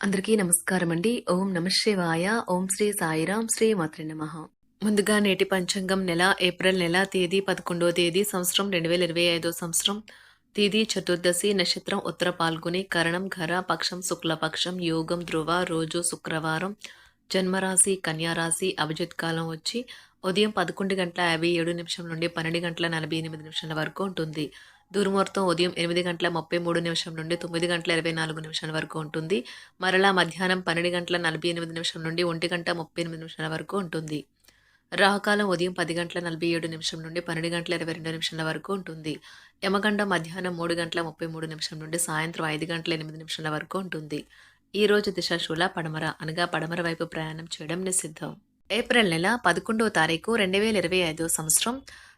అందరికీ నమస్కారం అండి ఓం నమశివాయ ఓం శ్రీ సాయిరాం. శ్రీ మాత్రి నమ. ముందుగా నేటి పంచాంగం నెల ఏప్రిల్ నెల తేదీ పదకొండో తేదీ సంవత్సరం రెండు వేల ఇరవై ఐదో సంవత్సరం తేదీ చతుర్దశి నక్షత్రం ఉత్తర పాల్గొని కరణం ఘర పక్షం శుక్లపక్షం యోగం ధ్రువ రోజు శుక్రవారం జన్మరాశి కన్యారాశి అభిజిత్ కాలం వచ్చి ఉదయం పదకొండు గంటల యాభై ఏడు నిమిషం నుండి పన్నెండు గంటల నలభై ఎనిమిది నిమిషాల వరకు ఉంటుంది. దుర్ముహూర్తం ఉదయం ఎనిమిది గంటల ముప్పై మూడు నిమిషం నుండి తొమ్మిది గంటల ఇరవై నాలుగు నిమిషాల వరకు ఉంటుంది. మరలా మధ్యాహ్నం పన్నెండు గంటల నలభై ఎనిమిది నిమిషం నుండి ఒంటి గంట ముప్పై ఎనిమిది నిమిషాల వరకు ఉంటుంది. రాహుకాలం ఉదయం పది గంటల నలభై ఏడు నిమిషం నుండి పన్నెండు గంటల ఇరవై రెండు నిమిషాల వరకు ఉంటుంది. యమగండ మధ్యాహ్నం మూడు గంటల ముప్పై మూడు నిమిషం నుండి సాయంత్రం ఐదు గంటల ఎనిమిది నిమిషాల వరకు ఉంటుంది. ఈ రోజు దిశాశూల పడమర అనగా పడమర వైపు ప్రయాణం చేయడం నిషిద్ధం. ఏప్రిల్ నెల పదకొండవ తారీఖు రెండు వేల ఇరవై ఐదో సంవత్సరం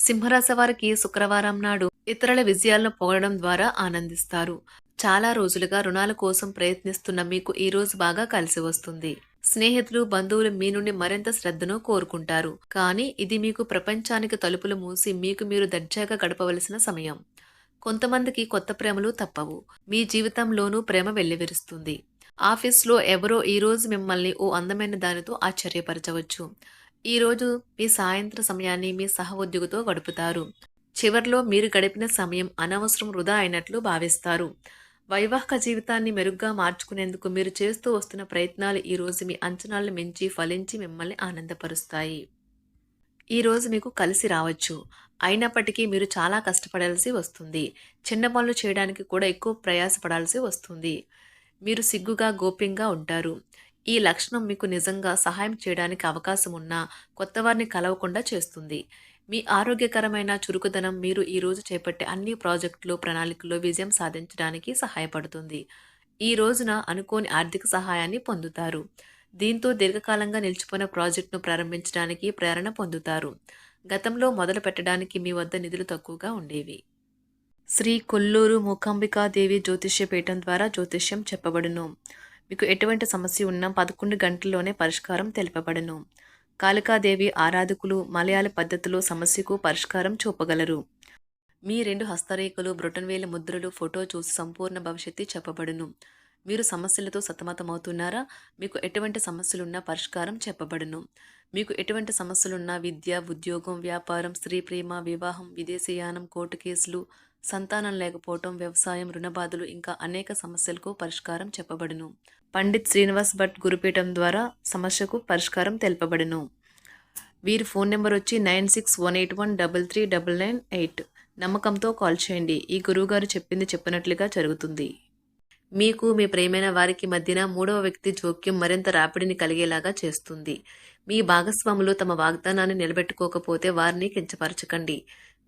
సింహరాశి వారికి శుక్రవారం నాడు ఇతరుల విజయాలను పొగడడం ద్వారా ఆనందిస్తారు. చాలా రోజులుగా రుణాల కోసం ప్రయత్నిస్తున్న మీకు ఈ రోజు బాగా కలిసి వస్తుంది. స్నేహితులు బంధువులు మీ నుండి మరింత శ్రద్ధను కోరుకుంటారు. కానీ ఇది మీకు ప్రపంచానికి తలుపులు మూసి మీకు మీరు దర్జాగా గడపవలసిన సమయం. కొంతమందికి కొత్త ప్రేమలు తప్పవు. మీ జీవితంలోనూ ప్రేమ వెల్లివిరుస్తుంది. ఆఫీస్లో ఎవరో ఈ రోజు మిమ్మల్ని ఓ అందమైన దానితో ఆశ్చర్యపరచవచ్చు. ఈరోజు మీ సాయంత్ర సమయాన్ని మీ సహోద్యోగితో గడుపుతారు. చివర్లో మీరు గడిపిన సమయం అనవసరం వృధా అయినట్లు భావిస్తారు. వైవాహిక జీవితాన్ని మెరుగ్గా మార్చుకునేందుకు మీరు చేస్తూ వస్తున్న ప్రయత్నాలు ఈ రోజు మీ అంచనాలను మించి ఫలించి మిమ్మల్ని ఆనందపరుస్తాయి. ఈ రోజు మీకు కలిసి రావచ్చు. అయినప్పటికీ మీరు చాలా కష్టపడాల్సి వస్తుంది. చిన్న పనులు చేయడానికి కూడా ఎక్కువ ప్రయాసపడాల్సి వస్తుంది. మీరు సిగ్గుగా గోప్యంగా ఉంటారు. ఈ లక్షణం మీకు నిజంగా సహాయం చేయడానికి అవకాశం ఉన్నా కొత్త వారిని కలవకుండా చేస్తుంది. మీ ఆరోగ్యకరమైన చురుకుదనం మీరు ఈరోజు చేపట్టే అన్ని ప్రాజెక్టులు ప్రణాళికల్లో విజయం సాధించడానికి సహాయపడుతుంది. ఈ రోజున అనుకోని ఆర్థిక సహాయాన్ని పొందుతారు. దీంతో దీర్ఘకాలంగా నిలిచిపోయిన ప్రాజెక్టును ప్రారంభించడానికి ప్రేరణ పొందుతారు. గతంలో మొదలు పెట్టడానికి మీ వద్ద నిధులు తక్కువగా ఉండేవి. శ్రీ కొల్లూరు మూకాంబికాదేవి జ్యోతిష్య పీఠం ద్వారా జ్యోతిష్యం చెప్పబడును. మీకు ఎటువంటి సమస్య ఉన్నా పదకొండు గంటల్లోనే పరిష్కారం తెలుపబడను. కాళికాదేవి ఆరాధకులు మలయాళ పద్ధతిలో సమస్యకు పరిష్కారం చూపగలరు. మీ రెండు హస్తరేఖలు బ్రొటన్వేల ముద్రలు ఫోటో చూసి సంపూర్ణ భవిష్యత్తు చెప్పబడును. మీరు సమస్యలతో సతమతమవుతున్నారా? మీకు ఎటువంటి సమస్యలున్నా పరిష్కారం చెప్పబడును. మీకు ఎటువంటి సమస్యలున్నా విద్య ఉద్యోగం వ్యాపారం స్త్రీ ప్రేమ వివాహం విదేశీయానం కోర్టు కేసులు సంతానం లేకపోవటం వ్యవసాయం రుణబాధలు ఇంకా అనేక సమస్యలకు పరిష్కారం చెప్పబడును. పండిత్ శ్రీనివాస్ భట్ గురుపీఠం ద్వారా సమస్యకు పరిష్కారం తెలుపబడును. వీరి ఫోన్ నెంబర్ వచ్చి nine six one eight one double three double nine eight. నమ్మకంతో కాల్ చేయండి. ఈ గురువుగారు చెప్పింది చెప్పినట్లుగా జరుగుతుంది. మీకు మీ ప్రేమైన వారికి మధ్యన మూడవ వ్యక్తి జోక్యం మరింత రాపిడిని కలిగేలాగా చేస్తుంది. మీ భాగస్వాములు తమ వాగ్దానాన్ని నిలబెట్టుకోకపోతే వారిని కించపరచకండి.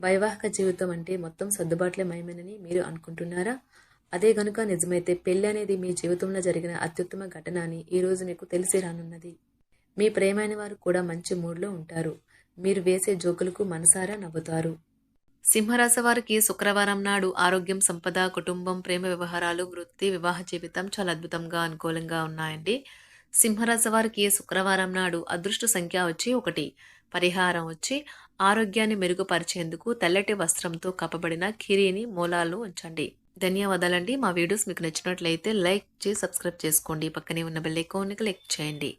వైవాహిక జీవితం అంటే మొత్తం సర్దుబాట్లే మయమేనని మీరు అనుకుంటున్నారా? అదే గనుక నిజమైతే పెళ్ళి అనేది మీ జీవితంలో జరిగిన అత్యుత్తమ ఘటన అని ఈరోజు మీకు తెలిసి రానున్నది. మీ ప్రేమైన వారు కూడా మంచి మూడ్లో ఉంటారు. మీరు వేసే జోకులకు మనసారా నవ్వుతారు. సింహరాశి వారికి శుక్రవారం నాడు ఆరోగ్యం సంపద కుటుంబం ప్రేమ వ్యవహారాలు వృత్తి వివాహ జీవితం చాలా అద్భుతంగా అనుకూలంగా ఉన్నాయండి. సింహరాశి వారికి శుక్రవారం నాడు అదృష్ట సంఖ్య వచ్చి ఒకటి పరిహారం వచ్చి ఆరోగ్యాన్ని మెరుగుపరిచేందుకు తెల్లటి వస్త్రంతో కప్పబడిన కిరీని మూలాలు ఉంచండి. ధన్యవాదాలండి. మా వీడియోస్ మీకు నచ్చినట్లయితే లైక్ చేసి సబ్స్క్రైబ్ చేసుకోండి. పక్కనే ఉన్న బెల్ ఐకాన్ని క్లిక్ చేయండి.